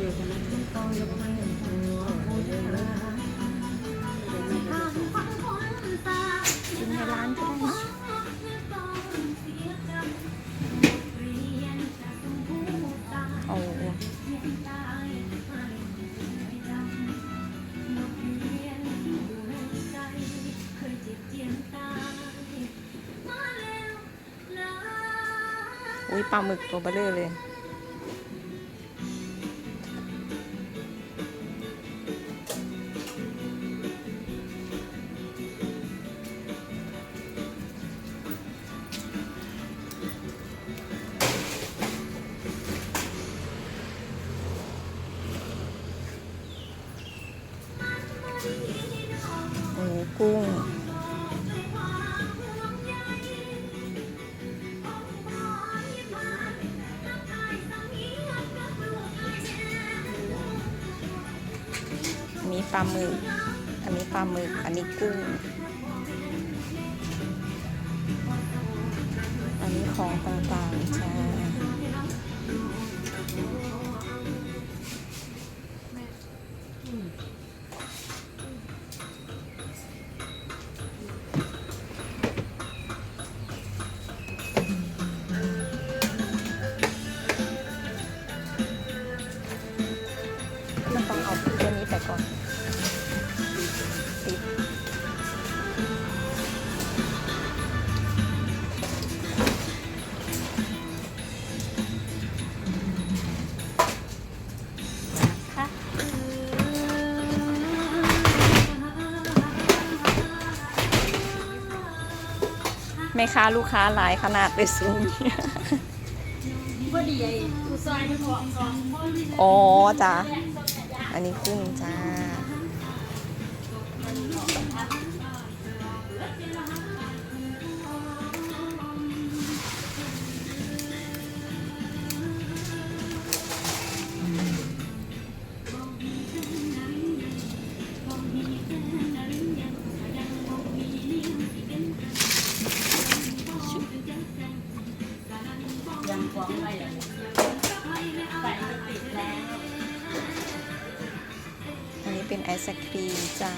อยู่ใกินในร้านก็ได้นโอ้อุ้ยปลาหมึกตัวเบลเลอเลย กุ้งอันนี้ปลาหมึก อันนี้ปลาหมึก อันนี้กุ้ง อันนี้ของต่างๆจ้ามัน แม่ค้าลูกค้าหลายขนาดเลยสูงพอดีไอ้กูซอยไม่พอซองอ๋อจ้าอันนี้กุ้งจ้า ยังฟ้องไปอะใส่มันติดแล้วอันนี้เป็นไอศครีมจ้า